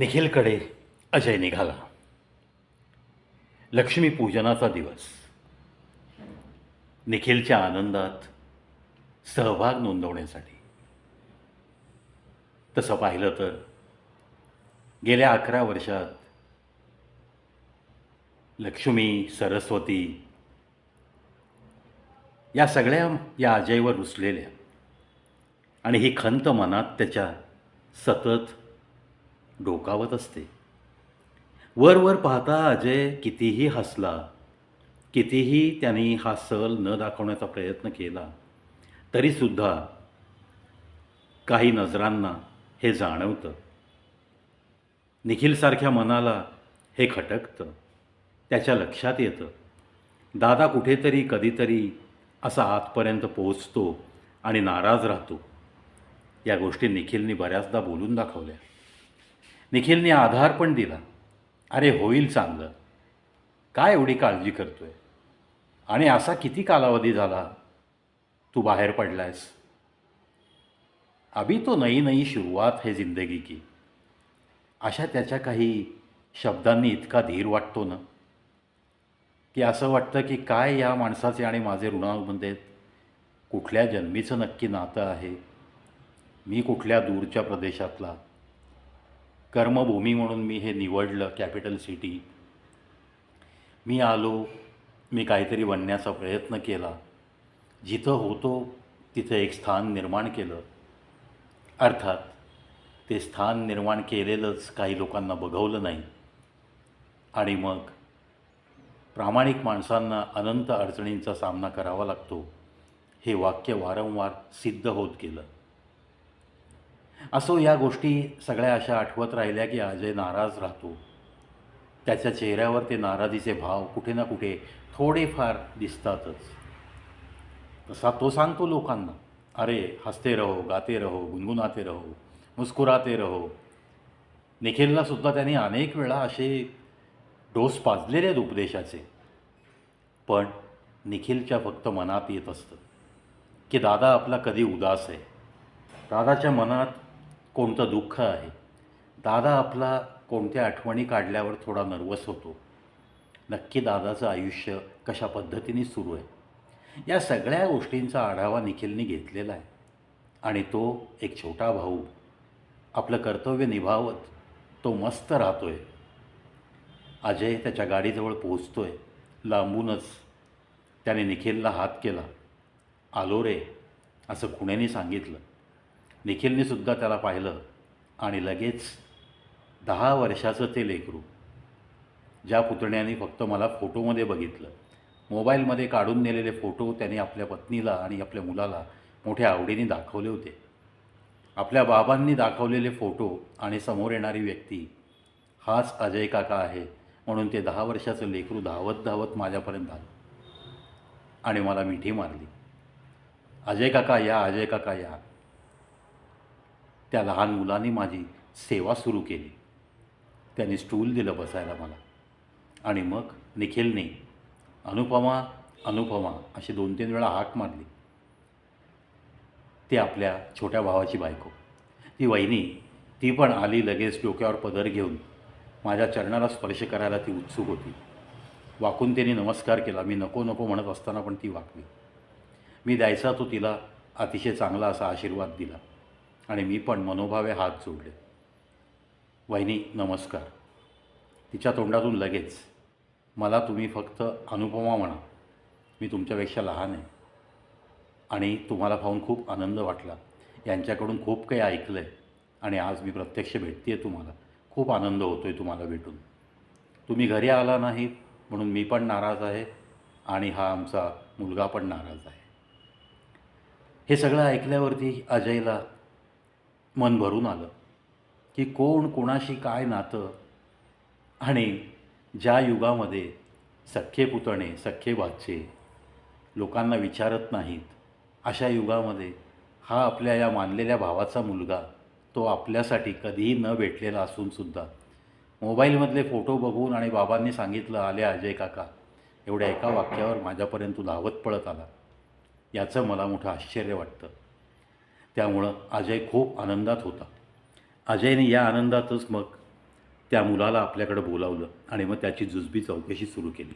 निखिलकडे अजय निघाला. लक्ष्मीपूजनाचा दिवस. निखिलच्या आनंदात सहभाग नोंदवण्यासाठी. तसं पाहिलं तर गेल्या अकरा वर्षात लक्ष्मी सरस्वती या सगळ्या या अजयवर रुसलेल्या. आणि ही खंत मनात त्याच्या सतत डोकावत असते. वर वर पाहता अजय कितीही हसला कितीही त्यांनी हा सल न दाखवण्याचा प्रयत्न केला तरीसुद्धा काही नजरांना हे जाणवतं. निखिलसारख्या मनाला हे खटकतं. त्याच्या लक्षात येतं. दादा कुठेतरी कधीतरी असा आतपर्यंत पोहोचतो आणि नाराज राहतो. या गोष्टी निखिलनी बऱ्याचदा बोलून दाखवल्या. निखिलने आधार पण दिला. अरे होईल चांगलं. काय एवढी काळजी करतो आहे आणि असा किती कालावधी झाला? तू बाहेर पडलायस. अभी तो नई नई सुरुवात है जिंदगी की. अशा त्याच्या काही शब्दांनी इतका धीर वाटतो ना? की असं वाटतं की काय या माणसाचे आणि माझे ऋणामध्ये कुठल्या जन्मीचं नक्की नातं आहे? मी कुठल्या दूरच्या प्रदेशातला? कर्मभूमी म्हणून मी हे निवडलं कॅपिटल सिटी. मी आलो मी काहीतरी बनण्याचा प्रयत्न केला. जिथं होतो तिथं एक स्थान निर्माण केलं. अर्थात ते स्थान निर्माण केलेलंच काही लोकांना बघवलं नाही. आणि मग प्रामाणिक माणसांना अनंत अडचणींचा सामना करावा लागतो हे वाक्य वारंवार सिद्ध होत गेलं. असो या गोष्टी सगळ्या अशा आठवत राहिल्या की अजय नाराज राहतो. त्याच्या चेहऱ्यावर ते नाराजीचे भाव कुठे ना कुठे थोडेफार दिसतातच. तसा तो सांगतो लोकांना अरे हसते रहो गाते रहो गुणगुणाते रहो मुस्कुराते रहो. निखिलला सुद्धा त्यांनी अनेक वेळा असे डोस पाजलेले आहेत उपदेशाचे. पण निखिलच्या फक्त मनात येत असतं की दादा आपला कधी उदास आहे? दादाच्या मनात कोणतं दुःख आहे? दादा आपला कोणत्या आठवणी काढल्यावर थोडा नर्वस होतो. नक्की दादाचं आयुष्य कशा पद्धतीने सुरू आहे? या सगळ्या गोष्टींचा आढावा निखिलने घेतलेला आहे. आणि तो एक छोटा भाऊ. आपलं कर्तव्य निभावत तो मस्त राहतो आहे अजय त्याच्या गाडीजवळ पोहोचतो आहे लांबूनच. त्याने निखिलला हात केला. आलो रे असं खुण्याने सांगितलं. निखिलने सुद्धा त्याला पाहिलं आणि लगेच दहा वर्षाचं ते लेकरू ज्या पुतण्याने फक्त मला फोटोमध्ये बघितलं मोबाईलमध्ये काढून नेलेले फोटो त्याने आपल्या पत्नीला आणि आपल्या मुलाला मोठ्या आवडीने दाखवले होते. आपल्या बाबांनी दाखवलेले फोटो आणि समोर येणारी व्यक्ती हाच अजय काका आहे म्हणून ते दहा वर्षाचं लेकरू धावत धावत माझ्यापर्यंत आलं आणि मला मिठी मारली. अजय काका या अजय काका या. त्या लहान मुलांनी माझी सेवा सुरू केली. त्याने स्टूल दिलं बसायला मला. आणि मग निखिलने अनुपमा अनुपमा अशी दोन तीन वेळा हाक मारली. ती आपल्या छोट्या भावाची बायको. ती वहिनी ती पण आली लगेच डोक्यावर पदर घेऊन. माझ्या चरणाला स्पर्श करायला ती उत्सुक होती. वाकून तिने नमस्कार केला. मी नको नको म्हणत असताना पण ती वाकली. मी द्यायचा तो तिला अतिशय चांगला असा आशीर्वाद दिला. आणि मी पण मनोभावे हात जोडले. वहिनी नमस्कार. तिच्या तोंडातून लगेच मला तुम्ही फक्त अनुपमा म्हणा. मी तुमच्यापेक्षा लहान आहे. आणि तुम्हाला पाहून खूप आनंद वाटला. यांच्याकडून खूप काही ऐकलं आहे आणि आज मी प्रत्यक्ष भेटते आहे तुम्हाला. खूप आनंद होतो आहे तुम्हाला भेटून. तुम्ही घरी आला नाहीत म्हणून मी पण नाराज आहे आणि हा आमचा मुलगा पण नाराज आहे. हे सगळं ऐकल्यावरती अजयला मन भरून आलं की कोण कोणाशी काय नातं आणि ज्या युगामध्ये सख्खे पुतणे सख्खे भाचे लोकांना विचारत नाहीत अशा युगामध्ये हा आपल्या या मानलेल्या भावाचा मुलगा तो आपल्यासाठी कधीही न भेटलेला असूनसुद्धा मोबाईलमधले फोटो बघून आणि बाबांनी सांगितलं आले अजय काका एवढ्या एका वाक्यावर माझ्यापर्यंत धावत पळत आला. याचं मला मोठं आश्चर्य वाटतं. त्यामुळं अजय खूप आनंदात होता. अजयने या आनंदातच मग त्या मुलाला आपल्याकडं बोलावलं आणि मग त्याची जुजबी चौकशी सुरू केली.